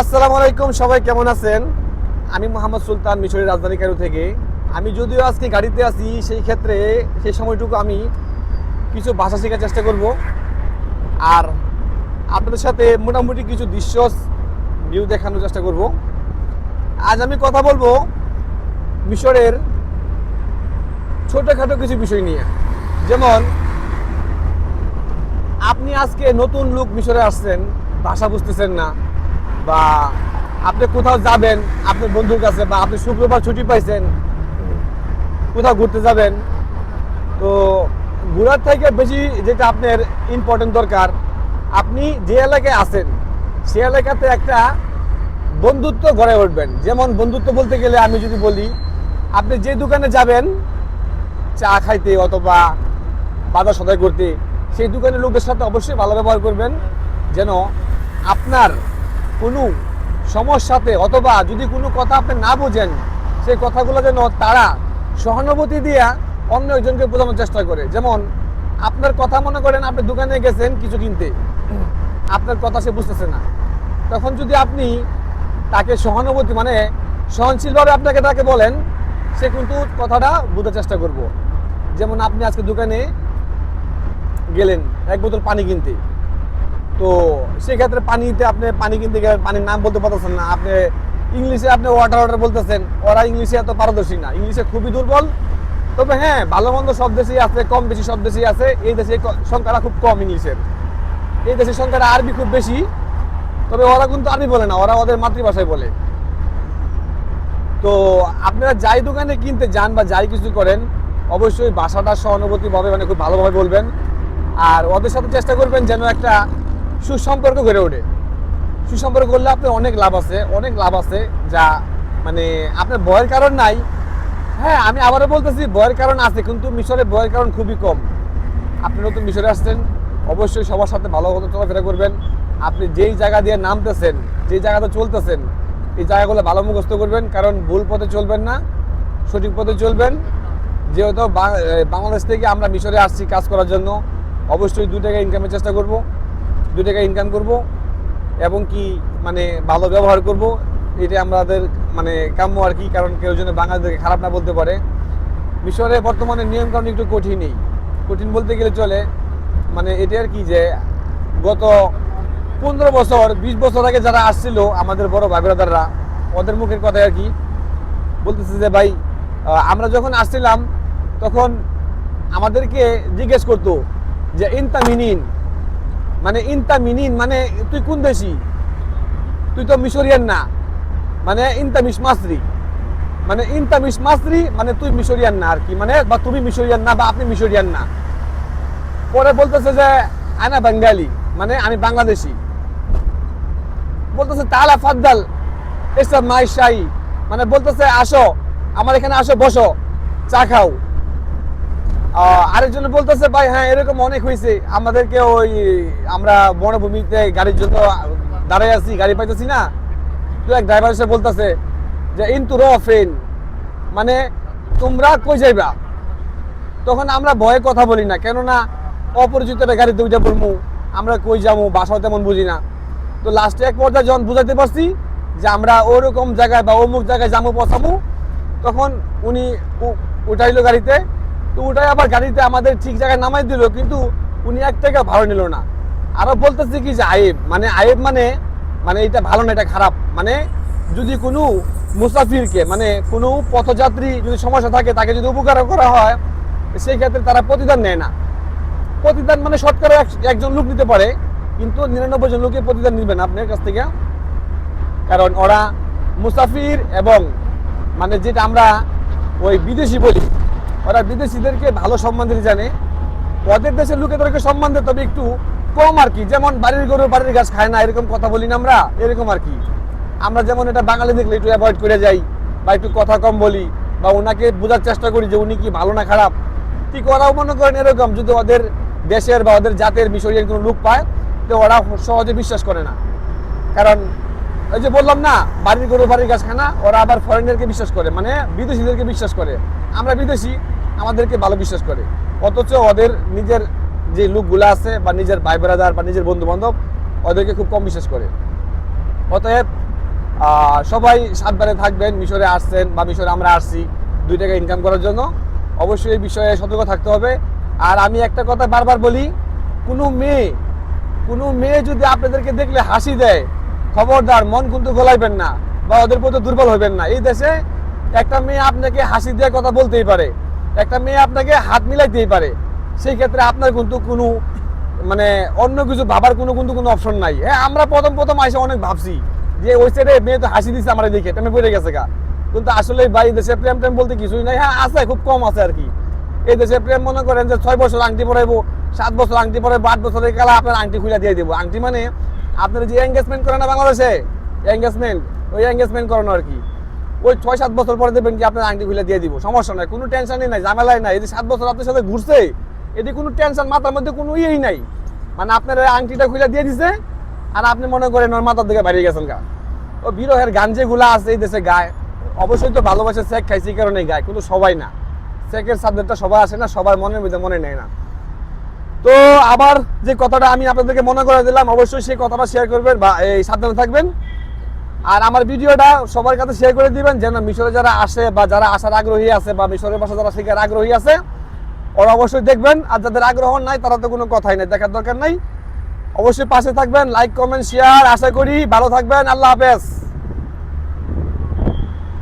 আসসালামু আলাইকুম, সবাই কেমন আছেন? আমি মোহাম্মদ সুলতান মিশরের রাজধানী কারু থেকে। আমি যদিও আজকে গাড়িতে আছি, সেই ক্ষেত্রে সেই সময়টুকু আমি কিছু ভাষা শেখার চেষ্টা করব। আর আপনাদের সাথে মোটামুটি কিছু দৃশ্য ভিউ দেখানোর চেষ্টা করব। আজ আমি কথা বলব মিশরের ছোটোখাটো কিছু বিষয় নিয়ে। যেমন, আপনি আজকে নতুন লোক মিশরে আসছেন, ভাষা বুঝতেছেন না। বা আপনি কোথাও যাবেন, আপনার বন্ধুর কাছে বা আপনি শুক্রবার ছুটি পাইছেন, কোথাও ঘুরতে যাবেন, তো ঘোরার থেকে বেশি যেটা আপনার ইম্পর্টেন্ট দরকার, আপনি যে এলাকায় আছেন, সে এলাকাতে একটা বন্ধুত্ব গড়ে উঠবেন। যেমন বন্ধুত্ব বলতে গেলে আমি যদি বলি, আপনি যে দোকানে যাবেন, চা খাইতে অথবা বাজার সদাই করতে, সেই দোকানের লোকদের সাথে অবশ্যই ভালো ব্যবহার করবেন, যেন আপনার কোনো সমস্যাতে অথবা যদি কোনো কথা আপনি না বোঝেন, সেই কথাগুলো যেন তারা সহানুভূতি দিয়া অন্য একজনকে বোঝানোর চেষ্টা করে। যেমন, আপনার কথা মনে করেন আপনি দোকানে গেছেন কিছু কিনতে। আপনার কথা সে বুঝতেছে না। তখন যদি আপনি তাকে সহানুভূতি মানে সহনশীলভাবে আপনাকে তাকে বলেন, সে কিন্তু কথাটা বোঝার চেষ্টা করব। যেমন আপনি আজকে দোকানে গেলেন, এক বোতল পানি কিনতে। তো সেক্ষেত্রে পানিতে আপনি পানি কিনতে গেলেন পানির নাম বলতে পারতেছেন না। আপনি ইংলিশে আপনি ওয়াটার ওয়াটার বলতেছেন, ওরা ইংলিশে এত পারদর্শী না। ইংলিশে খুবই দুর্বল। তবে হ্যাঁ ভালো মন্দ সব দেশেই আছে, কম বেশি সব দেশেই আছে। এই দেশে সংখ্যাটা খুব কম ইংলিশের। এই দেশের সংখ্যাটা আরবি খুব বেশি। তবে ওরা কিন্তু আরবি বলে না, ওরা ওদের মাতৃভাষায় বলে। তো আপনারা যাই দোকানে কিনতে যান বা যাই কিছু করেন, অবশ্যই ভাষাটা সহানুভূতিভাবে মানে খুব ভালোভাবে বলবেন। আর ওদের সাথে চেষ্টা করবেন যেন একটা সুসম্পর্ক গড়ে ওঠে। সুসম্পর্ক করলে আপনার অনেক লাভ আছে, অনেক লাভ আছে যা মানে আপনার ভয়ের কারণ নাই। হ্যাঁ আমি আবারও বলতেছি ভয়ের কারণ আছে, কিন্তু মিশরে ভয়ের কারণ খুবই কম। আপনি নতুন মিশরে আসছেন, অবশ্যই সবার সাথে ভালো মতো চলাফেরা করবেন। আপনি যেই জায়গা দিয়ে নামতেছেন, যেই জায়গাতে চলতেছেন, এই জায়গাগুলো ভালো মুখস্থ করবেন, কারণ ভুল পথে চলবেন না, সঠিক পথে চলবেন। যেহেতু বাংলাদেশ থেকে আমরা মিশরে আসছি কাজ করার জন্য, অবশ্যই দু টাকা ইনকামের চেষ্টা করব। দু টাকা ইনকাম করব এবং কি মানে ভালো ব্যবহার করব, এটা আমাদের মানে কাম্য আর কি, কারণ কেউ যেন বাঙালিদেরকে খারাপ না বলতে পারে। মিশরে বর্তমানে নিয়ম কানুন একটু কঠিনই কঠিন বলতে গেলে চলে মানে এটা আর কি যে গত পনেরো বছর, বিশ বছর আগে যারা আসছিল আমাদের বড় ভাই ব্রাদাররা, ওদের মুখের কথাই আর কি বলতেছে যে, ভাই আমরা যখন আসছিলাম, তখন আমাদেরকে জিজ্ঞেস করতো যে ইনতা মিনিন মানে ইনতা মিনিন মানে তুই কোন দেশি? তুই তো মিশরিয়ান না। মানে ইনতা মিস মাসরি মানে ইনতা মিস মাসরি মানে তুই মিশরিয়ান না আর কি। মানে বা তুমি মিশরিয়ান না বা আপনি মিশরিয়ান না। পরে বলতেছে যে, আনা বাঙ্গালি। মানে আমি বাংলাদেশি। বলতেছে, তালা ফাদ্দাল, এসব মাই শাহি মানে বলতেছে, আসো, আমার এখানে আসো, বসো, চা খাও। আরেকজন বলতেছে, ভাই হ্যাঁ এরকম অনেক হয়েছে আমাদেরকে ওই, আমরা বনভূমিতে গাড়ির জন্য দাঁড়াই আছি, গাড়ি পাইতেছি না। তো এক ড্রাইভার এসে বলতেছে যে, ইন্তু রফেন মানে তোমরা কই যাইবা? তখন আমরা ভয়ে কথা বলি না, কেননা অপরিচিত গাড়িতে উঠে পড়ব আমরা কই যাব, বাসাও তেমন বুঝি না। তো লাস্টে এক পর্যায়ে যখন বুঝাইতে পারছি যে, আমরা ওরকম জায়গায় বা অমুক জায়গায় যাব পৌঁছাবো তখন উনি উঠাইলো গাড়িতে তো ওটাই আবার গাড়িতে আমাদের ঠিক জায়গায় নামাই দিল, কিন্তু উনি এক টাকা ভাড়া নিল না। আরও বলতেছে কি যে আয়েব মানে আয়েব মানে মানে এটা ভালো না, এটা খারাপ। মানে যদি কোনো মুসাফিরকে মানে কোনো পথযাত্রী যদি সমস্যা থাকে, তাকে যদি উপকার করা হয়, সেই ক্ষেত্রে তারা প্রতিদান নেয় না। প্রতিদান মানে শতকরা এক- একজন লোক নিতে পারে, কিন্তু নিরানব্বই জন লোকে প্রতিদান নেবেন আপনার কাছ থেকে। কারণ ওরা মুসাফির এবং মানে যেটা আমরা ওই বিদেশি বলি ওরা বিদেশিদেরকে ভালো সম্মান দিতে জানে। ওদের দেশের লোকেদেরকে সম্মান দেয়, তবে একটু কম আর কি। যেমন বাড়ির গরু, বাড়ির গাছ খায় না, এরকম কথা বলি না আমরা, এরকম আর কি। আমরা যেমন এটা বাঙালি দেখলে একটু অ্যাভয়েড করে যাই, বা একটু কথা কম বলি, বা ওনাকে বোঝার চেষ্টা করি যে উনি কি ভালো না খারাপ। ঠিক ওরাও মনে করেন এরকম, যদি ওদের দেশের বা ওদের জাতের মিশরিয়ান কোনো লোক পায়, তো ওরা সহজে বিশ্বাস করে না। কারণ ওই যে বললাম না, বাড়ির গরু, বাড়ির গাছ খানা ওরা আবার ফরেনারকে বিশ্বাস করে মানে বিদেশিদেরকে বিশ্বাস করে। আমরা বিদেশি আমাদেরকে ভালো বিশ্বাস করে। অথচ ওদের নিজের যে লোকগুলো আছে বা নিজের ভাই ব্রাদার বা নিজের বন্ধু বান্ধব ওদেরকে খুব কম বিশ্বাস করে। অতএব সবাই সাবধানে থাকবেন, মিশরে আসছেন বা মিশরে আমরা আসছি, দুই টাকা ইনকাম করার জন্য। অবশ্যই এই বিষয়ে সতর্ক থাকতে হবে। আর আমি একটা কথা বারবার বলি, কোনো মেয়ে কোনো মেয়ে যদি আপনাদেরকে দেখলে হাসি দেয়, খবরদার, মন কিন্তু গোলাইবেন না বা ওদের প্রতি দুর্বল হবেন না। এই দেশে একটা মেয়ে আপনাকে হাসি দিয়ে কথা বলতেই পারে। একটা মেয়ে আপনাকে হাত মিলাই মিলাইতেই পারে। সেই ক্ষেত্রে আপনার কিন্তু কোনো মানে অন্য কিছু ভাবার কোনো কিন্তু কোনো অপশন নাই। হ্যাঁ আমরা প্রথম প্রথম আইসে অনেক ভাবছি যে ওই সাইডে মেয়ে তো হাসি দিচ্ছে আমরা দেখে টেমে পড়ে গেছে গা। কিন্তু আসলে ভাই দেশে প্রেম টেম বলতে কিছুই নাই। হ্যাঁ আছে, খুব কম আছে আর কি। এই দেশে প্রেম মনে করেন যে ছয় বছর আংটি পরাইবো, সাত বছর আংটি পরে আট বছরের কালা আপনার আংটি খুলে দিয়ে দেবো। আংটি মানে আপনার যে এঙ্গেজমেন্ট করে না বাংলাদেশে? এঙ্গেজমেন্ট ওই এঙ্গেজমেন্ট করানো আর কি। ওই ছয় সাত বছর পরে দেখবেন কি আপনার আংটি খুলে দিয়ে দিব। সমস্যা নাই, কোনো টেনশনই নাই, ঝামেলাই নাই। যে সাত বছর আপনার সাথে ঘুরছে, এটি কোনো টেনশন মাথার মধ্যে কোনো ইয়েই নাই। মানে আপনার আংটিটা খুলে দিয়ে দিছে, আর আপনি মনে করেন ওর মাথার দিকে বাড়িয়ে গেছেন গা। ও বিরহের গান যেগুলো আছে এই দেশে গায়। অবশ্যই তো ভালোবাসে চেক খাইছে কারণে গায়, কিন্তু সবাই না। চেকের সাবজেক্টটা সবাই আসে না, সবার মনের মধ্যে মনে নেয় না। তো আবার যে কথাটা আমি আপনাদেরকে মনে করে দিলাম, অবশ্যই সেই কথাটা শেয়ার করবেন বা এই সাবধানে থাকবেন। আর আমার ভিডিওটা সবার কাছে শেয়ার করে দিবেন, যেন মিশরে যারা আসে বা যারা আসার আগ্রহী আছে বা মিশরের ভাষা যারা শেখার আগ্রহী আছে, ওরা অবশ্যই দেখবেন। আর যাদের আগ্রহ নাই, তারা তো কোনো কথাই নাই, দেখার দরকার নাই। অবশ্যই পাশে থাকবেন লাইক কমেন্ট শেয়ার আশা করি ভালো থাকবেন। আল্লাহ হাফেজ।